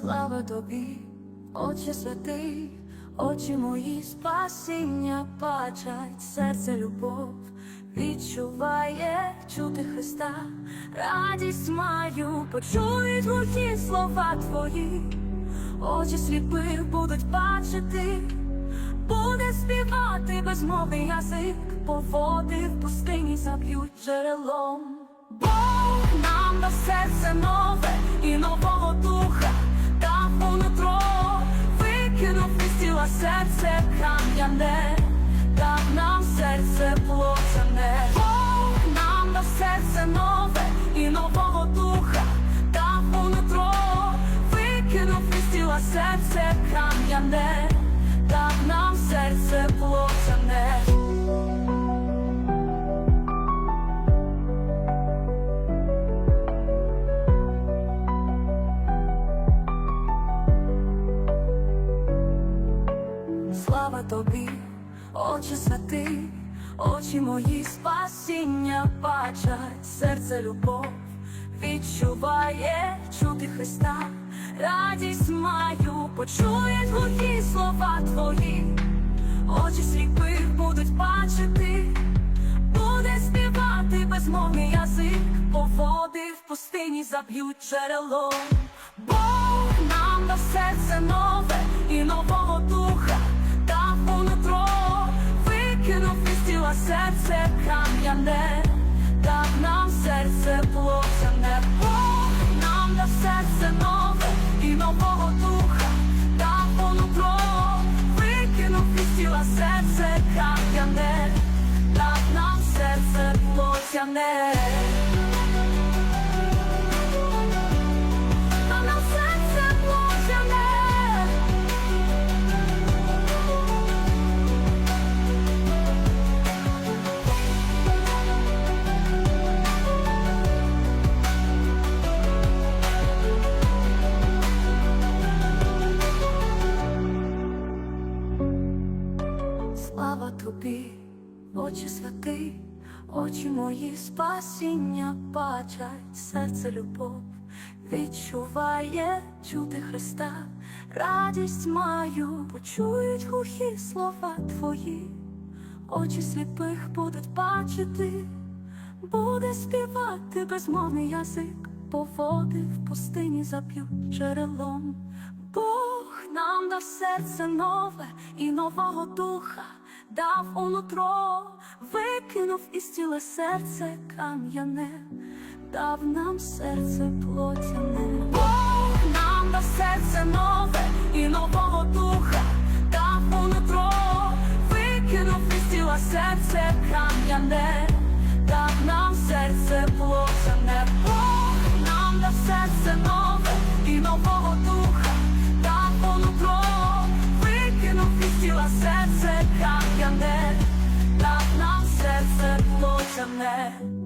Слава тобі, Отче святий, очі мої спасіння бачать, серце любов відчуває чути Христа, радість маю, почують глухі слова твої, очі сліпих будуть бачити, буде співати безмовний язик, поводи в пустині заб'ють джерелом. Бог нам на серце нове і нового тіла серце кам'яне, дав нам серце плотяне. Бог нам на серце нове і нового духа там у нутро, викинув із тіла серце кам'яне, дав нам серце тобі, Отче святий, очі мої спасіння бачать, серце любов відчуває чути Христа, радість маю, почують глухі слова твої, очі сліпих будуть бачити, буде співати безмовний язик, поводи в пустині заб'ють джерело. Бог нам дав серце нове і нового духа серце кам'яне, так нам серце плотяне. Бог нам на серце нове і нового духа там понутро нутро, викинув із тіла серце кам'яне, так нам серце плотяне. Тобі, Отче святий, очі мої спасіння бачать, серце любов відчуває чути Христа, радість маю, почують глухі слова твої, очі сліпих будуть бачити, буде співати безмовний язик, поводи в пустині заб'ють джерелом. Бог нам дав серце нове і нового духа дав у нутро, викинув із тіла серце кам'яне, дав нам серце плотяне. Бог нам дав серце нове і нового духа дав у нутро, викинув із тіла серце кам'яне, дав нам серце плотяне. Бог нам дав серце нове і нового духа земне.